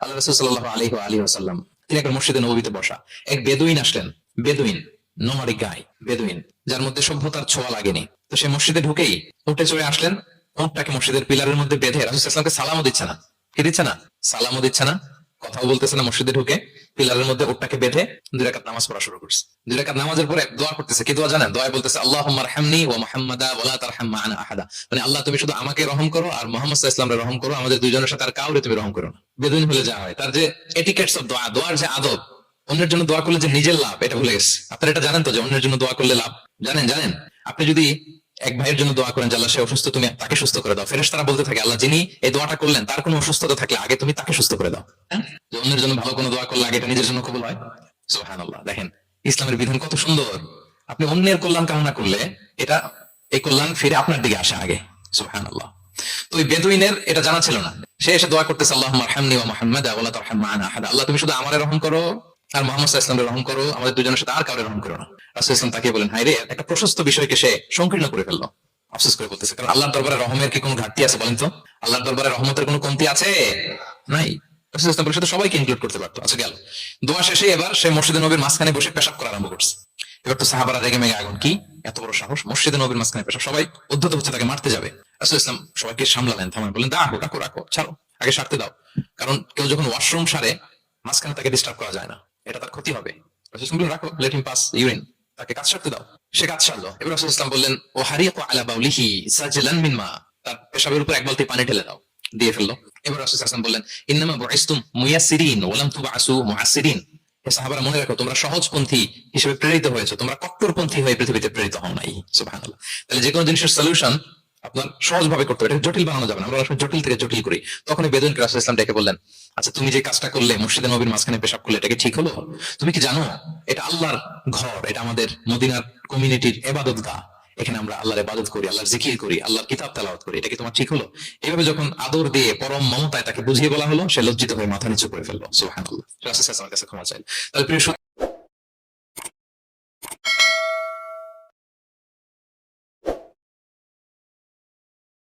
আল্লাহ রসুল সাল্লাহ আলী আসাল্লাম তিনি মসজিদে নবীতে বসা, এক বেদুইন আসলেন, বেদুইন নোমারিক গাই, বেদুইন, যার মধ্যে সভ্যতার ছোঁয়া লাগেনি। তো সে মসজিদে ঢুকেই উঠে চড়ে আসলেন মসজিদের পিলারের মধ্যে বেঁধে সালামও দিচ্ছে না। কি দিচ্ছে না? সালামও দিচ্ছে না, কথাও বলতেছে না, মসজিদে ঢুকে পিলারের মধ্যে উঠটাকে বেঁধে দুই রাকাত নামাজ পড়া শুরু করছে। দুই রাকাত নামাজের পরে দোয়া করতেছে, কি দোয়া জানেন? দোয়া বলতেছে আল্লাহ হামনি ও মোহাম্মদা ওলা তার আহাদা। মানে আল্লাহ, তুমি শুধু আমাকে রহম করো আর মোহাম্মদ ইসলামকে রহম করো। আমাদের দুইজনের সাথে আর কাউরে তুমি রহম করো না। বেদুইন হলে যা হয়। তার যে এটিকেটস অফ দোয়া, দোয়ার যে আদব, অন্যের জন্য দোয়া করলে যে নিজের লাভ, এটা ভুলে গেছে। আপনারা এটা জানেন তো যে অন্যের জন্য দোয়া করলে লাভ? জানেন জানেন? আপনি যদি এক ভাইয়ের জন্য দোয়া করেন যে সে অসুস্থ, তুমি তাকে সুস্থ করে দাও। ফেরেস তারা বলতে থাকে, আল্লাহ যিনি এই দোয়াটা করলেন, তার কোনো অসুস্থতা থাকলে আগে তুমি তাকে সুস্থ করে দাও। হ্যাঁ? যে অন্যের জন্য ভালো কোনো দোয়া করলে আগে এটা নিজের জন্য কবুল হয়? সোহান দেখেন, ইসলামের বিধান কত সুন্দর। আপনি অন্যের কল্যাণ কামনা করলে এটা, এই কল্যাণ ফিরে আপনার দিকে আসে আগে। সোহান আল্লাহ তো ওই বেদুইনের এটা জানা ছিল না। সে এসে দোয়া করতেছে আল্লাহ মারহামনি ওয়া মুহাম্মাদ ওয়া লা তারহাম আহাদা। আল্লাহ, তুমি শুধু আমারে রহম করো আর মোহাম্মদ ইসলামের রহম করো। আমাদের দুজনের সাথে আর কাউরে রহম করো না। রাসূল ইসলাম তাকে বলেন হাই রে একটা প্রশস্ত বিষয়কে সে সংকীর্ণ করে ফেলল। আফসোস করে বলতেছে, কারণ আল্লাহর দরবারে রহমের কি কোনো ঘাটতি আছে বলেন তো? আল্লাহর দরবারে রহমতের কোনো কমতি আছে? নাই। রাসূল ইসলাম সবাইকে ইনক্লুড করতে পারতো। আচ্ছা গেল। দোয়া শেষে এবার সে মসজিদে নবীর মাঝখানে বসে পেশাব করা আরম্ভ করছে। এবার তো সাহাবারা রেগে মেগে আগুন, কি? এত বড় সাহস? মসজিদে নবীর মাঝখানে পেশাব সবাই উদ্ধত হচ্ছে তাকে মারতে যাবে। রাসূল ইসলাম সবাইকে সামলালেন থামান বললেন দাও রাখো রাখো, ছাড়ো, আগে সারতে দাও। কারণ কেউ যখন ওয়াশরুম সারে, মাঝখানে তাকে ডিস্টার্ব করা যায় না। এটা তার ক্ষতি হবে। রাখো লেট পাস ইউরিন তাকে কাজ সারতে দাও। সে কাজ সারলো। এবার রাসূল ইসলাম বললেন, ও হারিয়াকু আলা বাউলিহি মিন মা। তার পেশাবের উপর এক বালতি পানি ঢেলে দাও, দিয়ে ফেলল। এবার রাসূল ইসলাম বললেন, ইন্নামা বুইসতুম মুয়াসসিরিন তুবআসু মুআসসিরিন। সাহাবারা মনে রাখো, তোমরা সহজপন্থী হিসেবে প্রেরিত হয়েছে। তোমরা কট্টরপন্থী হয়ে পৃথিবীতে প্রেরিত হও নাই, সুবহানাল্লাহ। তাহলে যে কোনো জিনিসের সলিউশন আপনার সহজ ভাবে করতে হবে। এটা জটিল বানানো যাবে না, আমরা আসলে জটিল থেকে জটিল করি। তখন বেদন রাসুল ইসলাম ডেকে বললেন আচ্ছা তুমি যে কাজটা করলে মসজিদে নবীর মাঝখানে পেশাব করলে এটাকে ঠিক হলো? তুমি কি জানো, এটা আল্লাহর ঘর, এটা আমাদের মদিনার কমিউনিটির এবাদত গা এখানে আমরা আল্লাহর ইবাদত করি, আল্লাহর জিকির করি, আল্লাহর কিতাব তেলাওয়াত করি। এটা কি তোমার ঠিক হলো? এভাবে যখন আদর দিয়ে পরম মমতায় তাকে বুঝিয়ে বলা হলো, সে লজ্জিত হয়ে মাথা নিচু করে ফেলল। সুবহানাল্লাহ। কাছে ক্ষমা চাইল। তাহলে প্রিয়